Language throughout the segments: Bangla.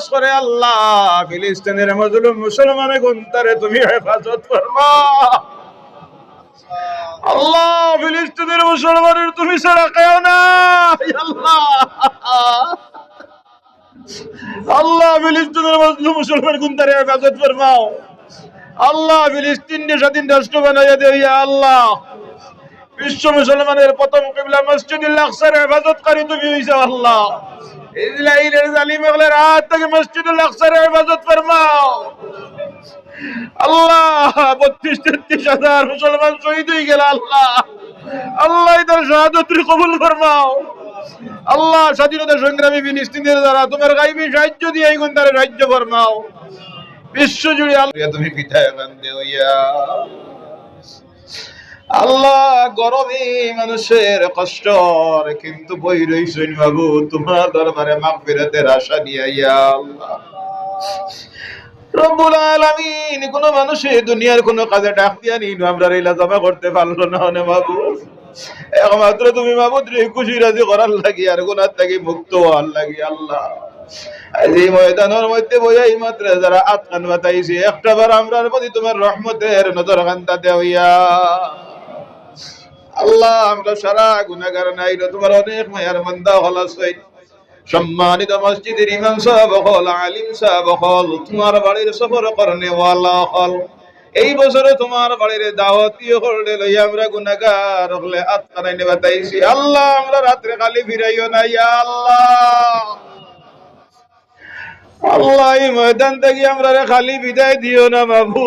খাস করে আল্লাহ, ফিলিস্তিনের মজলুম মুসলমানে গুন্তারে তুমি হেফাজত ফরমা। আল্লাহ, ফিলিস্তিনের মুসলমানের তুমি ছাড়া কেউ না আল্লাহ। ফিলিস্তিনের মজলুম মুসলমান গুন্তারে হেফাজত ফরমাও। আল্লাহ ফিলিস্তিনকে স্বাধীন রাষ্ট্র বানাইয়া দেও, ইয়া আল্লাহ। বিশ্ব মুসলমানের প্রথম কিবলা মসজিদুল আকসার হেফাজতকারী তুমি হইছো আল্লাহ। ইসরাইলের জালিম হাত থেকে মসজিদুল আকসার হেফাজত ফরমাও। আল্লাহ, বত্রিশ, তেত্রিশ হাজার মুসলমান শহীদ হয়ে গেল আল্লাহ। আল্লাহ তার শাহাদতের কবুল ফরমাও। আল্লাহ স্বাধীনতা সংগ্রামী ফিলিস্তিনের দ্বারা তোমার গাইবী সাহায্য দিয়ে এই গুণ রাজ্য ফরমাও। বিশ্ব জুড়ে আল্লাহ তুমি হইয়া আল্লাহ গরমে মানুষের কষ্ট কিন্তু বই রইছেন বাবু, তোমার দরবারে মাগফিরাতের আশা নিয়ে ইয়া আল্লাহ। কোন মানুষে দুনিয়ার কোন কাজে ডাক দিয়া নিন আমরা রেলা জমা করতে পারল না বাবু। একমাত্র তুমি মাবুদ খুশি, রাজি করার লাগি, আর গুনার থেকে মুক্ত হওয়ার লাগি, আল্লাহ। এই ময়দানের মধ্যে বইয়াই মাত্র যারা আতকান বাতাইছে একটা বার আমরার প্রতি তোমার রহমতের নজর কান্তা দেওয়া। আল্লাহ, আমরা সারা গুনাহগার নাই তোমার অনেক মায়ার মন্দা হলাস হই সম্মানিত মসজিদের ইমাম সাহেব হল, আলিম সাহেব হল, তোমার বাড়ির সফর করনে ওয়ালা হল। এই বছরে তোমার বাড়ির দাওয়াতীয় হলে লই আমরা গুনাহগার হলে আতকানাই নেবা তাইছি আল্লাহ, আমরা রাত্রে খালি ফিরাইও না, ইয়া আল্লাহ। আল্লাহ, এই ময়দান থেকে আমরা খালি বিদায় দিও না, বাবু।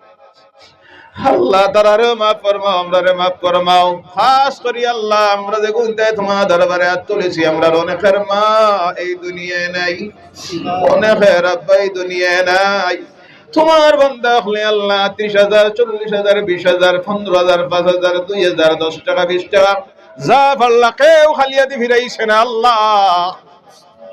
আল্লাহ তারারে মাফ ফরমাও, আমরারে মাফ ফরমাও খাস করি আল্লাহ, আমরা যে গুনতে তোমার দরবারে হাত তুলেছি, আমরা অনেকের মা এই দুনিয়ায় নাই অনেকের আব্বা এই দুনিয়ায় নাই। তোমার বান্দা হলে আল্লাহ ত্রিশ হাজার, চল্লিশ হাজার, বিশ হাজার, পনেরো হাজার, পাঁচ হাজার, দুই হাজার, দশ টাকা, বিশ টাকা, যা পাল্লা কেউ খালিয়াদি ফিরাইছে না আল্লাহ।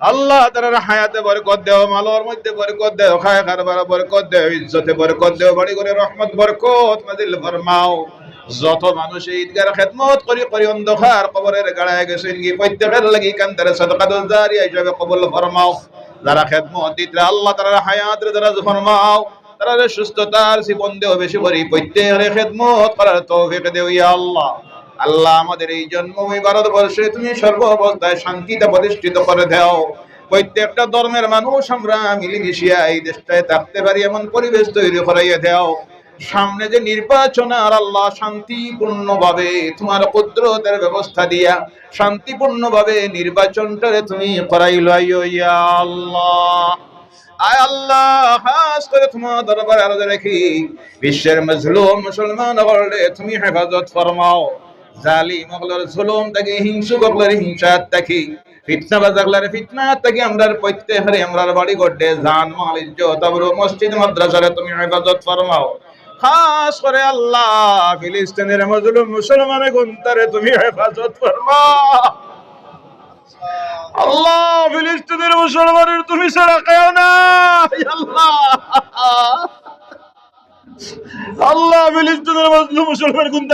আল্লাহ তারা হায়াতে বরকত দেও, মালর মধ্যে বরকত দেও খায় কারবার বরকত দেও, ইজ্জতে বরকত দেও বাড়ি করে রহমত, বরকত নাজিল ফরমাও। যত মানুষ ঈদগার খেদমত করি করি অন্ধকার কবরের গাড়ায় গেছেন কি প্রত্যেকের লাগি কান্তারে সদকাতুল জারিয়া হিসাবে কবুল ফরমাও। যারা খেদমত দিতে আল্লাহ তারা হায়াত যারা ফরমাও। তারা সুস্থতার জীবন দেও বেশি করি, প্রত্যেকের খেদমত করার তৌফিক দেও ইয়া আল্লাহ। আল্লাহ আমাদের এই জন্মভূমি ভারতবর্ষে তুমি সর্ব অবস্থায় শান্তিতে প্রতিষ্ঠিত করে দাও। প্রত্যেকটা ধর্মের মানুষ আমরা মিলেমিশিয়া এই দেশটায় থাকতে পারি, এমন পরিবেশ তৈরি করাইয়া দাও। সামনে যে নির্বাচন, আর আল্লাহ শান্তিপূর্ণ ভাবে তোমার কুদরতের ব্যবস্থা দিয়া শান্তিপূর্ণ ভাবে নির্বাচনটারে তুমি করাইল। ইয়া আল্লাহ। আয় আল্লাহ, খাস করে তোমার দরবারে আরও রাখি বিশ্বের মজলুম মুসলমান তুমি হেফাজত ফরমাও। জালিম জুলুম হিংসুক আল্লাহ মুসলমানের তুমি আল্লাহ ফিলিস্তিনের মুসলমানের তুমি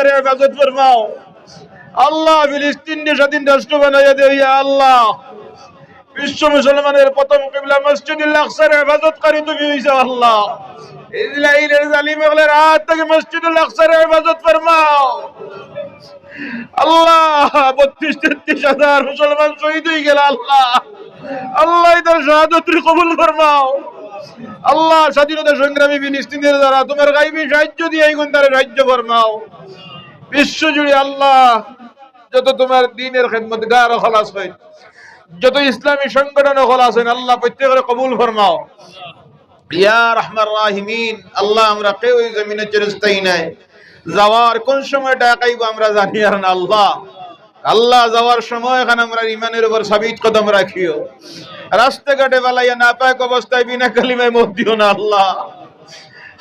হেফাজত ফরমাও। আল্লাহ ফিলিস্তিনকে স্বাধীন রাষ্ট্র বানাইয়া দেও ইয়া আল্লাহ। বিশ্ব মুসলমানের প্রথম কিবলা মসজিদুল আকসার হেফাজতকারী তুমি হইছো আল্লাহ। ইসরাইলের জালিম হাত থেকে মসজিদুল আকসার হেফাজত ফরমাও। আল্লাহ, বত্রিশ, তেত্রিশ হাজার মুসলমান শহীদ হয়ে গেল আল্লাহ। আল্লাহ তার শাহাদতের কবুল ফরমাও। আল্লাহ স্বাধীনতা সংগ্রামী ফিলিস্তিনের দ্বারা তোমার গাইবী সাহায্য দিয়ে এই গুণ তারা রাজ্য ফরমাও। বিশ্ব জুড়ে আল্লাহ যত তোমার দিনের খেদমত গার খলাস হয়। যত ইসলামী সংগঠন খলাস হয় আল্লাহ প্রত্যেকের কবুল ফরমাও। ইয়া রহমান রাহিমিন, আল্লাহ আমরা কেউ জমিনে চিরস্থায়ী নাই। যাওয়ার কোন সময় ডাকাইব আমরা জানি আর না, আল্লাহ। আল্লাহ যাওয়ার সময় এখানে আমরা ইমানের উপর সাবিত কদম রাখিও। রাস্তাঘাটে বেলাইয়া না পাক অবস্থায় বিনা কালিমায় মত দিও না, আল্লাহ।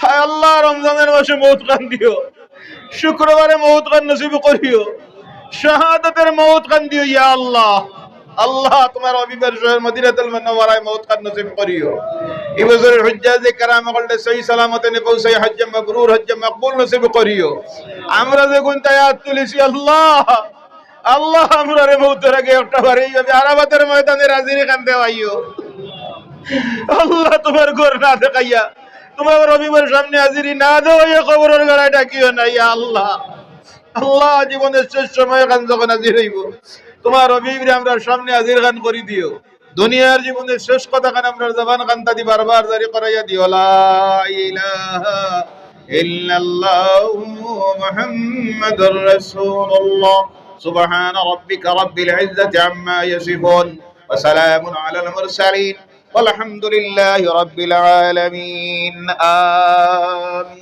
হায় আল্লাহ, রমজানের মাসে মৌত কান দিও। শুক্রবারে মৌত কান নসিব করিও। শাহাদাতের মৌত কান দিও ইয়া আল্লাহ। আল্লাহ, তোমার অবিবার শহর মদিনাতুল মুনাওয়ারায় মৌত কান নসিব করিও। এই বছরের হুজ্জাজে কারাম করলে সহি সালামতে নে পৌঁছাই হজ্জ মাবরুর হজ্জ মকবুল নসিব করিও। আমরা যে গুণ তায়াত তুলিছি, আল্লাহ আল্লাহ, আমরা রে মৌতের আগে একটা বার এইভাবে আরাবাতের ময়দানে রাজিরে কান দেওয়াইও আল্লাহ, তোমার ঘর না দেখাইয়া, তোমার রবিবার সামনে হাজিরি না দেওয়াইয়া খবরের গড়ায় ডাকিও না, ইয়া আল্লাহ। আল্লাহ জীবনের শেষ সময় খান যখন হাজির হইব তোমার রবিবার আমরা সামনে হাজির খান করে দিও দুনিয়ার জীবনের শেষ কথা খান আমরা জবান খান তাদি বারবার জারি করাইয়া দিও লা ইলাহা ইল্লাল্লাহু মুহাম্মাদুর রাসূলুল্লাহ سبحان ربك رب العزة عما يصفون وسلام على المرسلين والحمد لله رب العالمين آمين